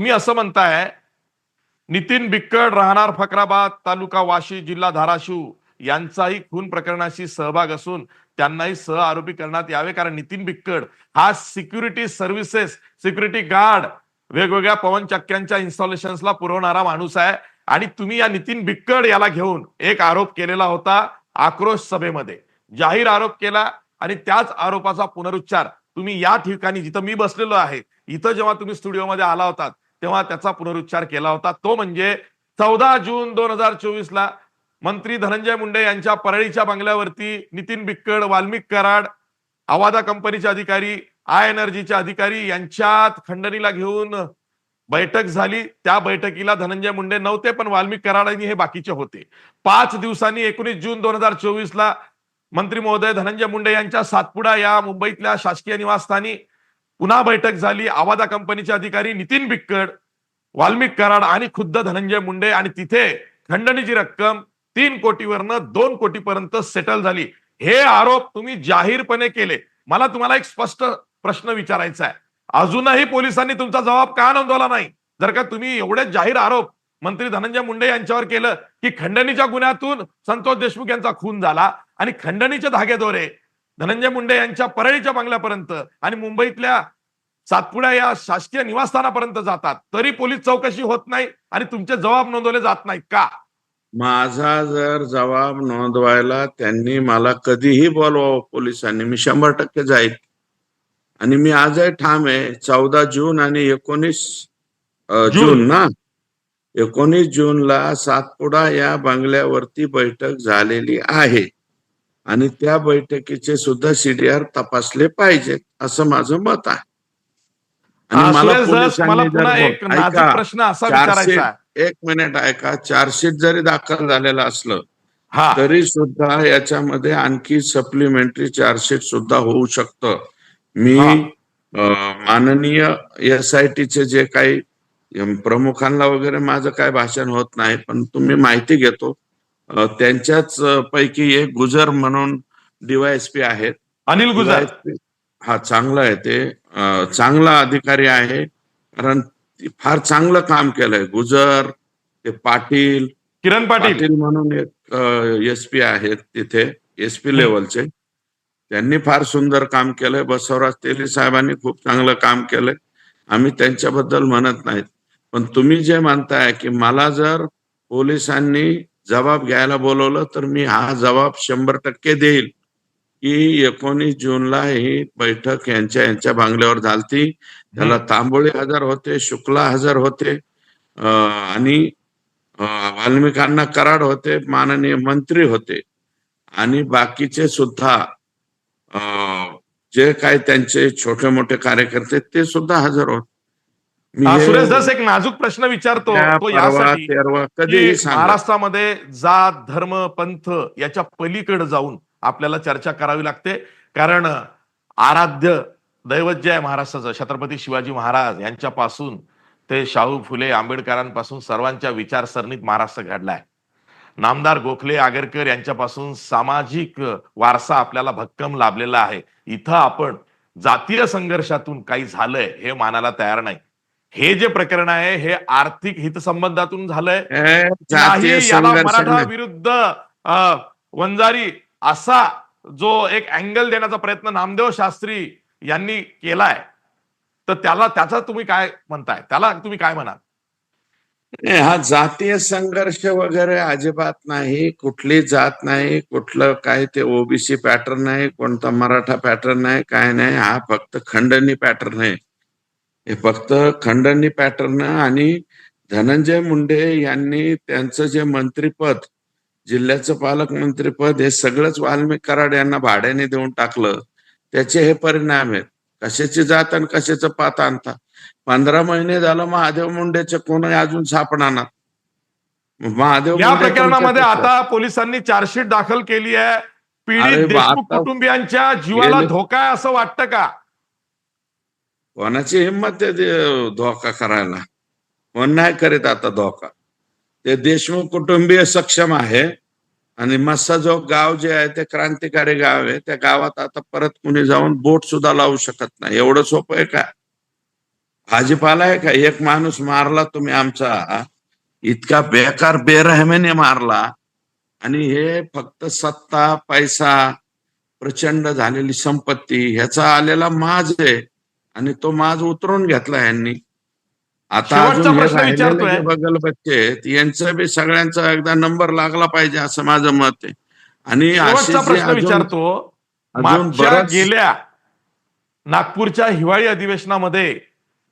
तुम्ही असं म्हणताय नितीन बिक्कड राहणार फकराबाद तालुका वाशी जिल्हा धाराशिव. यांचाही खून प्रकरणाशी सहभाग असून त्यांनाही सह आरोपी करण्यात यावे कारण नितीन बिक्कड हा सिक्युरिटी सर्व्हिसेस सिक्युरिटी गार्ड वेगवेगळ्या पवन चक्क्यांच्या इन्स्टॉलेशन्सला पुरवणारा माणूस आहे. आणि तुम्ही या नितीन बिक्कड याला घेऊन एक आरोप केलेला होता आक्रोश सभेमध्ये. जाहीर आरोप केला आणि त्याच आरोपाचा पुनरुच्चार. तुम्ही या ठिकाणी जिथं मी बसलेलो आहे इथं जेव्हा तुम्ही स्टुडिओमध्ये आला होतात तेव्हा त्याचा पुनरुच्चार केला होता. तो म्हणजे चौदा जून दोन हजार चोवीस ला मंत्री धनंजय मुंडे यांच्या परळीच्या बंगल्यावरती नितीन बिक्कड वाल्मिक कराड आवादा कंपनीचे अधिकारी आय एनर्जीचे अधिकारी यांच्यात खंडणीला घेऊन बैठक झाली. त्या बैठकीला धनंजय मुंडे नव्हते पण वाल्मिक कराडांनी हे बाकीचे होते. पाच दिवसांनी एकोणीस जून दोन हजार चोवीस ला मंत्री महोदय धनंजय मुंडे यांच्या सातपुडा या मुंबईतल्या शासकीय निवासस्थानी पुन्हा बैठक झाली. आवादा कंपनीचे अधिकारी नितीन बिक्कड वाल्मिक कराड आणि खुद्द धनंजय मुंडे आणि तिथे खंडणीची रक्कम तीन कोटीवरनं दोन कोटीपर्यंत सेटल झाली. हे आरोप तुम्ही जाहीरपणे केले. मला तुम्हाला एक स्पष्ट प्रश्न विचारायचा आहे. अजूनही पोलिसांनी तुमचा जबाब का नोंदवला नाही? जर का तुम्ही एवढे जाहीर आरोप मंत्री धनंजय मुंडे यांच्यावर केलं की खंडणीच्या गुन्ह्यातून संतोष देशमुख यांचा खून झाला आणि खंडणीचे धागेदोरे धनंजय मुंडे यांच्या परळीच्या बंगल्यापर्यंत आणि मुंबईतल्या सातपुडा या शासकीय निवासस्थानापर्यंत जातात. तरी पोलीस चौकशी होत नाही आणि तुमचे जबाब नोंदवले जात नाहीत का? माझा जर जबाब नोंदवायला त्यांनी मला कधीही बोलवावं पोलिसांनी. मी शंभर टक्के जाईल. आणि मी आजही ठाम आहे. चौदा जून आणि एकोणीस. जून ना? एकोणीस जूनला सातपुडा या बंगल्यावरती बैठक झालेली आहे. आणि त्या बैठकीचे सुद्धा सीडीआर तपासले पाहिजेत असं माझं मत आहे. हा, प्रश्न असा विचारायचा एक मिनिट ऐका चार्जशीट जरी दाखल झालेलं असलं हा. तरी सुद्धा याच्यामध्ये आणखी सप्लिमेंटरी चार्जशीट सुद्धा होऊ शकतं. मी माननीय एस आय टीचे जे काही प्रमुखांना वगैरे माझं काय भाषण होत नाही पण तुम्ही माहिती घेतो. त्यांच्याच पैकी एक गुजर म्हणून डीवायएसपी आहेत. अनिल गुजर. हा चांगला आहे ते. चांगला अधिकारी आहे. कारण फार चांगलं काम केलंय. गुजर ते पाटील किरण पाटील. पाटील म्हणून एक एस पी आहेत तिथे एस पी लेवलचे त्यांनी फार सुंदर काम केलंय. बसवराज तेली साहेबांनी खूप चांगलं काम केलंय. आम्ही त्यांच्याबद्दल म्हणत नाहीत. पण तुम्ही जे म्हणताय की मला जर पोलिसांनी जबाब घ्यायला बोलवलं तर मी हा जबाब शंभर टक्के देईल की एकोणीस जूनला ही बैठक यांच्या यांच्या बांगल्यावर झालती. त्याला तांबोळी हजर होते शुक्ला हजर होते आणि वाल्मिकांना कराड होते माननीय मंत्री होते. आणि बाकीचे सुद्धा जे काय त्यांचे छोटे मोठे कार्यकर्ते ते सुद्धा हजर होते. सुरेश धस एक नाजूक प्रश्न विचारतो. तो यासाठी महाराष्ट्रामध्ये जात धर्म पंथ याच्या पलीकडे जाऊन आपल्याला चर्चा करावी लागते. कारण आराध्य दैवत जे आहे महाराष्ट्राचं छत्रपती शिवाजी महाराज यांच्यापासून ते शाहू फुले आंबेडकरांपासून सर्वांच्या विचारसरणीत महाराष्ट्र घडलाय नामदार गोखले आगरकर यांच्यापासून सामाजिक वारसा आपल्याला भक्कम लाभलेला आहे. इथं आपण जातीय संघर्षातून काही झालंय हे मानायला तयार नाही. हे जे प्रकरण आहे हे आर्थिक हितसंबंधातून झालंय. नाही याला मराठा नाही. विरुद्ध वंजारी असा जो एक अँगल देण्याचा प्रयत्न नामदेव शास्त्री यांनी केलाय तर त्याला त्याचा तुम्ही काय म्हणताय? त्याला तुम्ही काय म्हणाल? नाही, हा जातीय संघर्ष वगैरे अजिबात नाही. कुठली जात नाही कुठलं काय ते ओबीसी पॅटर्न आहे कोणता मराठा पॅटर्न आहे काय नाही. हा फक्त खंडणी पॅटर्न आहे. हे फक्त खंडणी पॅटर्न आणि धनंजय मुंडे यांनी त्यांचं जे मंत्रीपद जिल्ह्याचं पालकमंत्रीपद हे सगळंच वाल्मिक कराड यांना भाड्याने देऊन टाकलं. त्याचे हे परिणाम आहेत. कशाची जात आणि कशाचं पात आणता? पंधरा महिने झालं महादेव मुंडेचे कोणी अजून सापडणार? महादेव या प्रकरणामध्ये आता पोलिसांनी चार्जशीट दाखल केली आहे. पीडित देशमुख कुटुंबियांच्या जीवाला धोका आहे असं वाटतं का? कोणाची हिंमत आहे ते धोका करायला? कोण नाही करीत आता धोका? ते देशमुख कुटुंबीय सक्षम आहे आणि मस्साजोग गाव जे आहे ते क्रांतिकारी गाव आहे. त्या गावात आता परत कुणी जाऊन बोट सुद्धा लावू शकत नाही. एवढं सोपं आहे का? भाजीपाला आहे का? एक माणूस मारला तुम्ही आमचा. इतका बेकार बेरहमेने मारला. आणि हे फक्त सत्ता पैसा प्रचंड झालेली संपत्ती ह्याचा आलेला माज आहे. आणि तो माज उतरून घेतला यांनी आता अजून बगल बच्चे. यांचं बी सगळ्यांचा एकदा नंबर लागला पाहिजे असं माझं मत आहे. आणि प्रश्न विचारतो. गेल्या नागपूरच्या हिवाळी अधिवेशनामध्ये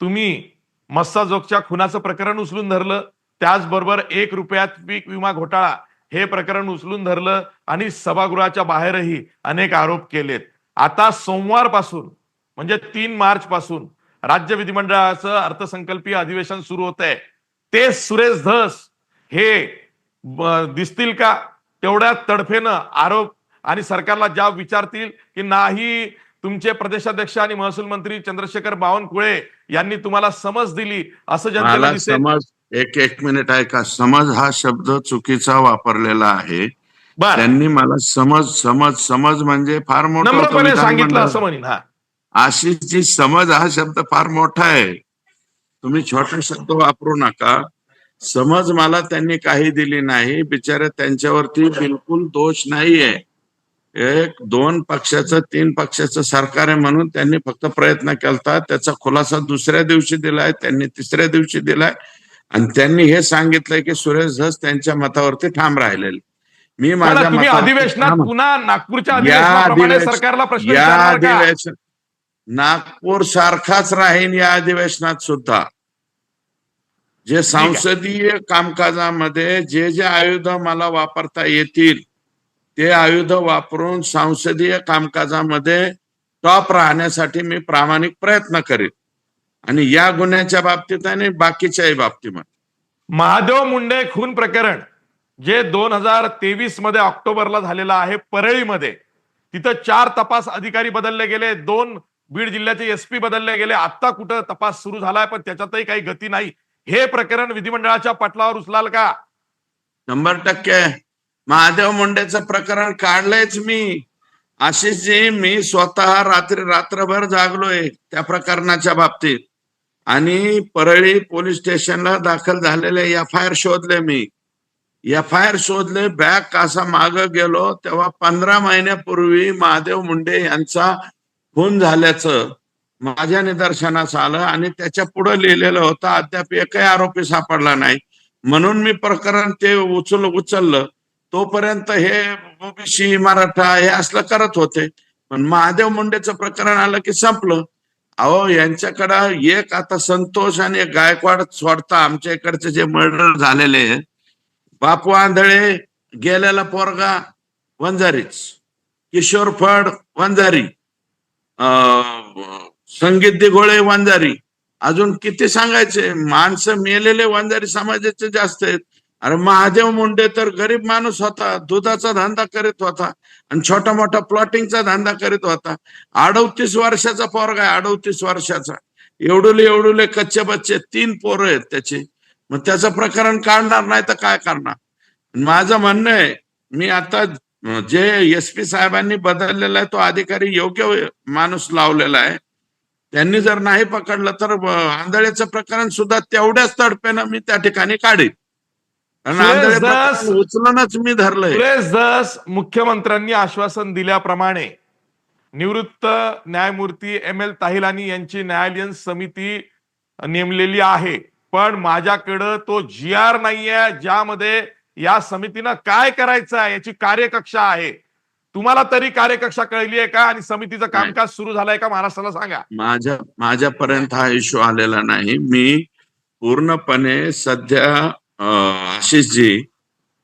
तुम्ही मस्साजोगच्या खुनाचं प्रकरण उचलून धरलं. त्याचबरोबर एक रुपयात पीक विमा घोटाळा हे प्रकरण उचलून धरलं आणि सभागृहाच्या बाहेरही अनेक आरोप केलेत. आता सोमवारपासून म्हणजे तीन मार्च पासून राज्य विधिमंडळाचं अर्थसंकल्पीय अधिवेशन सुरू होत आहे ते सुरेश धस हे दिसतील का? तेवढ्या तडफेनं आरोप आणि सरकारला ज्या विचारतील की नाही तुमचे प्रदेशाध्यक्ष आणि महसूल मंत्री चंद्रशेखर बावनकुळे यांनी तुम्हाला समज दिली असं जनतेला समज एक एक मिनिट ऐका. समज हा शब्द चुकीचा वापरलेला आहे. बर. त्यांनी मला समज समज समज म्हणजे फार मोठा सांगितलं. असं म्हणेन हा. जी समज हा शब्द फार मोठा आहे. तुम्ही छोटा शब्द वापरू नका. समज मला त्यांनी काही दिली नाही. बिचारे त्यांच्यावरती बिलकुल दोष नाहीये. एक दोन पक्षाचं तीन पक्षाचं सरकार आहे म्हणून त्यांनी फक्त प्रयत्न केलता. त्याचा खुलासा दुसऱ्या दिवशी दिलाय त्यांनी तिसऱ्या दिवशी दिलाय. आणि त्यांनी हे सांगितलंय की सुरेश धस त्यांच्या मतावरती ठाम राहिलेले. मी माझ्या अधिवेशनात पुन्हा नागपूरच्या सरकारला प्रश्न या अधिवेशन नागपूर सारखाच राहीन या अधिवेशनात सुद्धा. जे संसदीय कामकाजामध्ये जे जे आयुध मला वापरता येतील ते आयुध वापरून संसदीय कामकाजामध्ये टॉप राहण्यासाठी मी प्रामाणिक प्रयत्न करेन. आणि या गुन्ह्याच्या बाबतीत आणि बाकीच्याही बाबतीमध्ये. महादेव मुंडे खून प्रकरण जे दोन हजार तेवीसमध्ये ऑक्टोबरला झालेलं आहे परळीमध्ये. तिथं चार तपास अधिकारी बदलले गेले दोन बीड जिल्ह्याचे एसपी बदलले गेले. आता कुठं तपास सुरू झालाय पण त्याच्यातही काही गती नाही. हे प्रकरण विधिमंडळाच्या पटलावर उचलाल का? शंभर टक्के. महादेव मुंडेचं प्रकरण काढलंयच मी. आशिषजी मी स्वतः रात्री रात्रभर जागलोय त्या प्रकरणाच्या बाबतीत. आणि परळी पोलीस स्टेशनला दाखल झालेले एफ आय आर शोधले मी. एफ आय आर शोधले बॅग कासा माग गेलो तेव्हा पंधरा महिन्यापूर्वी महादेव मुंडे यांचा खून झाल्याचं माझ्या निदर्शनास आलं आणि त्याच्या पुढे लिहिलेलं होतं अद्याप एकही आरोपी सापडला नाही. म्हणून मी प्रकरण ते उचल उचललं. तोपर्यंत हे ओबीसी मराठा हे असलं करत होते. पण महादेव मुंडेचं प्रकरण आलं की संपलं. अहो यांच्याकडं एक आता संतोष आणि एक गायकवाड सोडता आमच्या इकडचे जे मर्डर झालेले बापू आंधळे गेलेला पोरगा वंजारीच. किशोर फड वंजारी. संगीत दिघोळे वंजारी. अजून किती सांगायचे? माणसं मेलेले वंजारी समाजाचे जास्त आहेत. अरे महादेव मुंडे तर गरीब माणूस होता दुधाचा धंदा करीत होता आणि छोटा मोठा प्लॉटिंगचा धंदा करीत होता. अडवतीस वर्षाचा पोरगा आहे अडवतीस वर्षाचा. एवढुले एवढुले कच्चे बच्चे तीन पोरं आहेत त्याचे. मग त्याचं प्रकरण काढणार नाही तर काय करणार? माझं म्हणणं आहे मी आता जे एस पी साहेबांनी बदललेला आहे तो अधिकारी योग्य माणूस लावलेला आहे. त्यांनी जर नाही पकडलं तर अं, आंधळेचं प्रकरण सुद्धा तेवढ्याच तडपेनं मी त्या ठिकाणी काढीन. उचलूनच मी धरलंय. दस मुख्यमंत्र्यांनी आश्वासन दिल्याप्रमाणे निवृत्त न्यायमूर्ती एम एल ताहिलानी यांची न्यायालयीन समिती नेमलेली आहे. पण माझ्याकडं तो जी आर नाहीये ज्यामध्ये या समितीनं काय करायचं आहे? याची कार्यकक्षा आहे. तुम्हाला तरी कार्यकक्षा कळली आहे का? आणि समितीचं कामकाज सुरू झालंय का? महाराष्ट्राला सांगा. माझ्या माझ्यापर्यंत हा इश्यू आलेला नाही. मी पूर्णपणे सध्या आशिषजी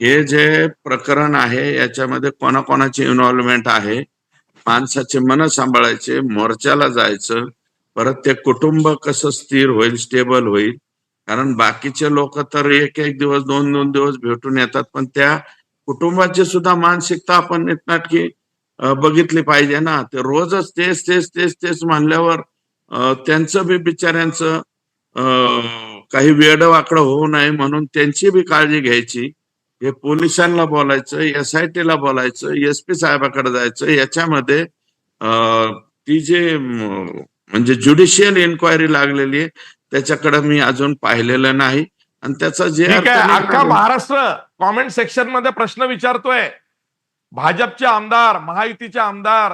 हे जे प्रकरण आहे याच्यामध्ये कोणाकोणाची इन्व्हॉल्वमेंट आहे? माणसाचे मन सांभाळायचे मोर्चाला जायचं परत ते कुटुंब कसं स्थिर होईल स्टेबल होईल? कारण बाकीचे लोक तर एक एक दिवस दोन दोन दिवस भेटून येतात पण त्या कुटुंबाची सुद्धा मानसिकता आपण नीटनाटकी बघितली पाहिजे ना. ते रोजच तेच तेच तेच तेच म्हणल्यावर त्यांचं बी बिचाऱ्यांचं काही वेड वाकडं होऊ नये म्हणून त्यांची बी काळजी घ्यायची. हे पोलिसांना बोलायचं एस आय टी ला बोलायचं एस पी साहेबाकडे जायचं याच्यामध्ये ती जे म्हणजे ज्युडिशियल इन्क्वायरी लागलेली आहे त्याच्याकडे मी अजून पाहिलेलं नाही. आणि त्याचा जे अख्खा महाराष्ट्र कॉमेंट सेक्शनमध्ये प्रश्न विचारतोय. भाजपचे आमदार महायुतीचे आमदार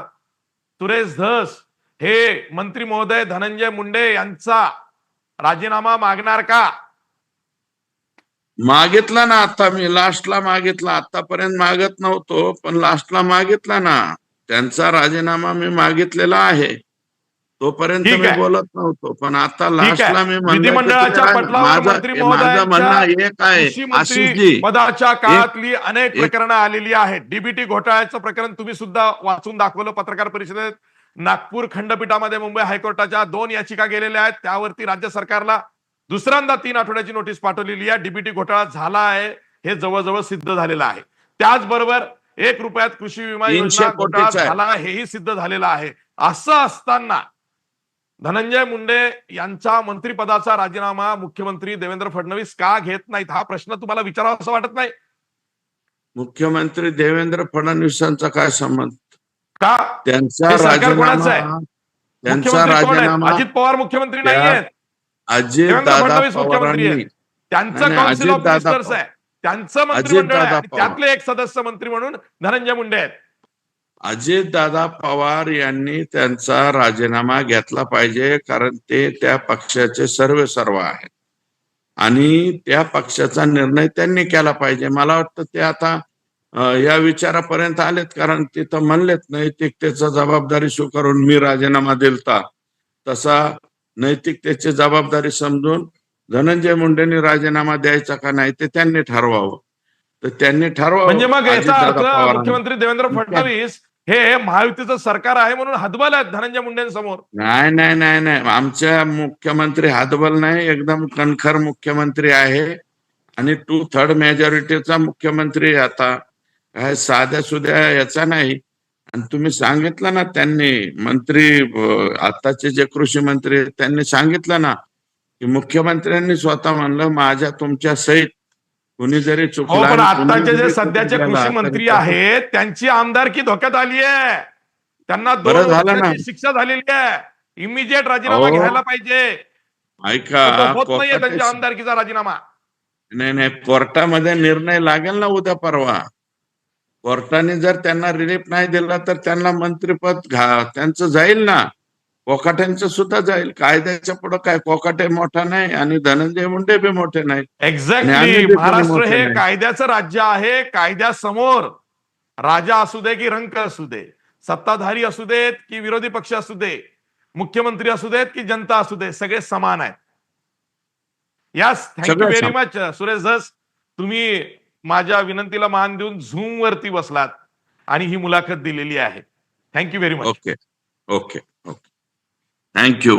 सुरेश धस हे मंत्री महोदय धनंजय मुंडे यांचा राजीनामा मागणार का? मागितला ना आता मी लास्टला मागितला. आतापर्यंत मागत नव्हतो पण लास्टला मागितला ना. त्यांचा राजीनामा मी मागितलेला आहे. तोपर्यंत मी. बोलत नव्हतो. पण आता. लास्टला मी विधिमंडळाच्या माझं म्हणणं एक आहे? पदाच्या काळातली अनेक प्रकरणं आलेली आहेत. डीबीटी घोटाळ्याचं प्रकरण तुम्ही सुद्धा वाचून दाखवलं पत्रकार परिषदेत. नागपूर खंडपीठामध्ये मुंबई हायकोर्टाच्या दोन याचिका गेलेल्या आहेत. त्यावरती राज्य सरकारला दुसऱ्यांदा तीन आठवड्याची नोटीस पाठवलेली आहे. डीबीटी घोटाळा झाला आहे. हे जवळजवळ सिद्ध झालेलं आहे. त्याचबरोबर एक रुपयात कृषी विमा योजना घोटाळा. झाला हेही सिद्ध झालेलं आहे. असं असताना धनंजय मुंडे यांचा मंत्रिपदाचा राजीनामा मुख्यमंत्री देवेंद्र फडणवीस का घेत नाहीत? हा प्रश्न तुम्हाला विचारावा असं वाटत नाही? मुख्यमंत्री देवेंद्र फडणवीसांचा काय संबंध? का? त्यांचा? राजीनामा त्यांचा? राजीनामा अजित पवार मुख्यमंत्री नाही आहेत. अजित फडणवीस मुख्यमंत्री आहेत. त्यांचं काउन्सिल ऑफ मिनिस्टर्स आहे. त्यांचं मंत्रिमंडळ आहे. त्यातले एक सदस्य मंत्री म्हणून धनंजय मुंडे आहेत. अजित दादा पवार यांनी त्यांचा राजीनामा घेतला पाहिजे कारण ते त्या पक्षाचे सर्व सर्व आहेत. आणि त्या पक्षाचा निर्णय त्यांनी केला पाहिजे. मला वाटतं ते आता या विचारापर्यंत आलेत कारण तिथं म्हणलेत नैतिकतेचा जबाबदारी स्वीकारून मी राजीनामा दिलता. तसा नैतिकतेची जबाबदारी समजून धनंजय मुंडेंनी राजीनामा द्यायचा का नाही ते त्यांनी ठरवावं. तर त्यांनी ठरवावं. म्हणजे मग याचा अजितदादा अर्थ. मुख्यमंत्री देवेंद्र फडणवीस हे महायुतीचं सरकार आहे म्हणून हतबल आहेत धनंजय मुंडेंसमोर. नाही नाही नाही नाही. आमच्या मुख्यमंत्री हातबल नाही. एकदम कणखर मुख्यमंत्री आहे. आणि टू थर्ड मेजॉरिटीचा मुख्यमंत्री आता. काय साध्या सुध्या याचा नाही. आणि तुम्ही सांगितलं ना त्यांनी मंत्री आताचे जे कृषी मंत्री त्यांनी सांगितलं ना की मुख्यमंत्र्यांनी स्वतः म्हणलं माझ्या तुमच्या सहित कुणी जरी हो चुकला पण आताचे जे सध्याचे कृषी तरी मंत्री आहेत त्यांची आमदारकी धोक्यात आली आहे त्यांना दोन शिक्षा झालेली आहे. इमिजिएट राजीनामा घ्यायला पाहिजे. ऐका होत नाहीये त्यांच्या आमदारकीचा राजीनामा. नाही नाही कोर्टामध्ये निर्णय लागेल ना उद्या परवा. कोर्टाने जर त्यांना रिलीफ नाही दिला तर त्यांना मंत्रिपद घा त्यांचं जाईल ना. कोकाट्यांचं सुद्धा जाईल. कायद्याच्या पुढे काय? कोकाटे मोठा नाही आणि धनंजय मुंडे बी मोठे नाही एक्झॅक्टली महाराष्ट्र हे. कायद्याचं राज्य आहे. कायद्यासमोर राजा असू दे की रंक असू दे सत्ताधारी असू देत की विरोधी पक्ष असू दे मुख्यमंत्री असू देत की जनता असू दे सगळे समान आहेत. यास thank you very. Much Suresh Dhas. तुम्ही माझ्या विनंतीला मान देऊन झूम वरती बसलात आणि ही मुलाखत दिलेली आहे. Thank you very much okay okay okay thank you